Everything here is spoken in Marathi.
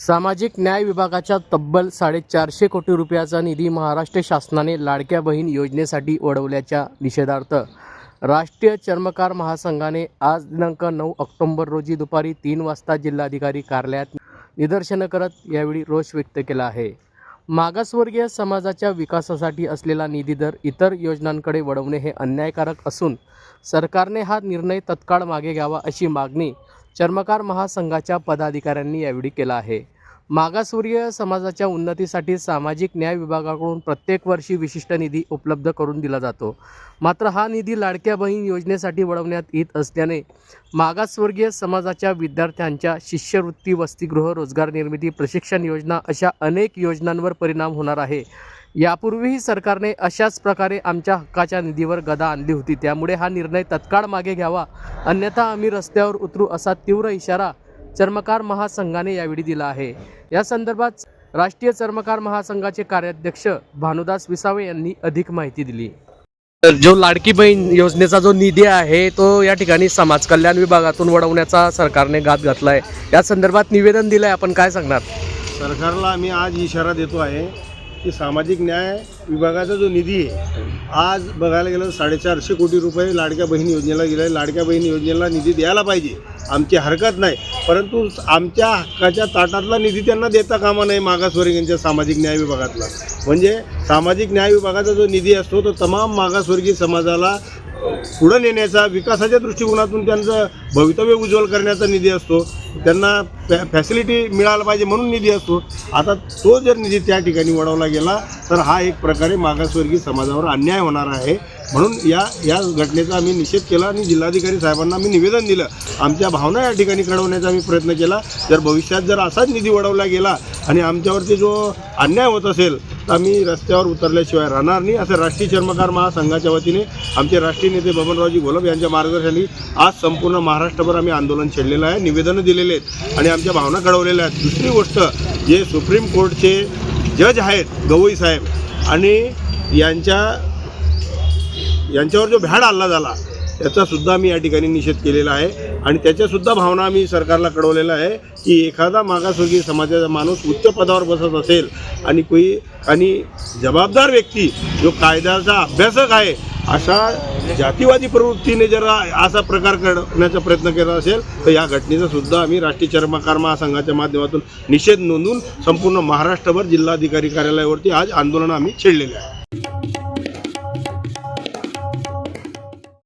सामाजिक न्याय विभागाच्या तब्बल साडेचारशे कोटी रुपयाचा निधी महाराष्ट्र शासनाने लाडक्या बहीण योजनेसाठी वळवल्याच्या निषेधार्थ राष्ट्रीय चर्मकार महासंघाने आज दिनांक नऊ ऑक्टोंबर रोजी दुपारी तीन वाजता जिल्हाधिकारी कार्यालयात निदर्शनं करत यावेळी रोष व्यक्त केला आहे. मागासवर्गीय समाजाच्या विकासासाठी असलेला निधी दर इतर योजनांकडे वळवणे हे अन्यायकारक असून सरकारने हा निर्णय तत्काळ मागे घ्यावा अशी मागणी चर्मकार महासंघाच्या पदाधिकाऱ्यांनी यावेळी केला आहे. मागासवर्गीय समाजाच्या उन्नतीसाठी सामाजिक न्याय विभागाकडून प्रत्येक वर्षी विशिष्ट निधी उपलब्ध करून दिला जातो. मात्र हा निधी लाडक्या बहीण योजनेसाठी वळवण्यात येत असल्याने मागासवर्गीय समाजाच्या विद्यार्थ्यांच्या शिष्यवृत्ती वसतिगृह रोजगार निर्मिती प्रशिक्षण योजना अशा अनेक योजनांवर परिणाम होणार आहे. यापूर्वीही सरकारने अशाच प्रकारे आमच्या हक्काच्या निधीवर गदा आणली होती. त्यामुळे हा निर्णय तत्काळ मागे घ्यावा. अन्यथा आम्ही रस्त्यावर उतरू असा तीव्र इशारा चर्मकार महासंघाने यावेळी दिला आहे. या संदर्भात राष्ट्रीय चर्मकार महासंघाचे कार्याध्यक्ष भानुदास विसावे यांनी अधिक माहिती दिली. जो लाडकी बहीण योजनेचा जो निधी आहे तो या ठिकाणी समाज कल्याण विभागातून वळवण्याचा सरकारने घात घातला आहे या संदर्भात निवेदन दिलं आहे आपण काय सांगणार? सरकारला आम्ही आज इशारा देतो आहे की सामाजिक न्याय विभागाचा जो निधी आहे आज बघायला गेलं तर साडेचारशे कोटी रुपये लाडक्या बहीण योजनेला गेला. आहे. लाडक्या बहीण योजनेला निधी द्यायला पाहिजे. आमची हरकत नाही. परंतु आमच्या हक्काच्या ताटातला निधी त्यांना देता कामा नाही मागासवर्गीयांच्या सामाजिक न्याय विभागातला. म्हणजे सामाजिक न्याय विभागाचा जो निधी असतो तो तमाम मागासवर्गीय समाजाला पुढं नेण्याचा विकासाच्या दृष्टिकोनातून त्यांचं भवितव्य उज्ज्वल करण्याचा निधी असतो. त्यांना फॅ फॅसिलिटी मिळायला पाहिजे म्हणून निधी असतो. आता तो जर निधी त्या ठिकाणी वळवला गेला तर हा एक प्रकारे मागासवर्गीय समाजावर अन्याय होणार आहे. म्हणून या या घटनेचा आम्ही निषेध केला आणि जिल्हाधिकारी साहेबांना आम्ही निवेदन दिलं. आमच्या भावना या ठिकाणी कळवण्याचा आम्ही प्रयत्न केला. जर भविष्यात जर असाच निधी वळवला गेला आणि आमच्यावरती जो अन्याय होत असेल आम्ही रस्त्यावर उतरल्याशिवाय राहणार नाही. असं राष्ट्रीय चर्मकार महासंघाच्या वतीने आमचे राष्ट्रीय नेते बबनरावजी गोलब यांच्या मार्गदर्शनाने आज संपूर्ण महाराष्ट्रभर आम्ही आंदोलन छेडलेलं आहे. निवेदनं दिलेले आहेत आणि आमच्या भावना घडवलेल्या आहेत. दुसरी गोष्ट जे सुप्रीम कोर्टचे जज आहेत गवई साहेब आणि यांच्या यांच्यावर जो भ्याड हल्ला झाला त्याचा सुद्धा मी या ठिकाणी निषेध केलेला आहे. आणि त्याच्यासुद्धा भावना आम्ही सरकारला कळवलेला आहे की एखादा मागासवर्गीय समाजाचा माणूस उच्च पदावर बसत असेल आणि कोई आणि जबाबदार व्यक्ती जो कायद्याचा अभ्यासक आहे अशा जातीवादी प्रवृत्तीने जर असा प्रकार करण्याचा प्रयत्न केला असेल तर या घटनेचा सुद्धा आम्ही राष्ट्रीय चर्मकार महासंघाच्या माध्यमातून निषेध नोंदवून संपूर्ण महाराष्ट्रभर जिल्हाधिकारी कार्यालयावरती आज आंदोलन आम्ही छेडलेले आहे.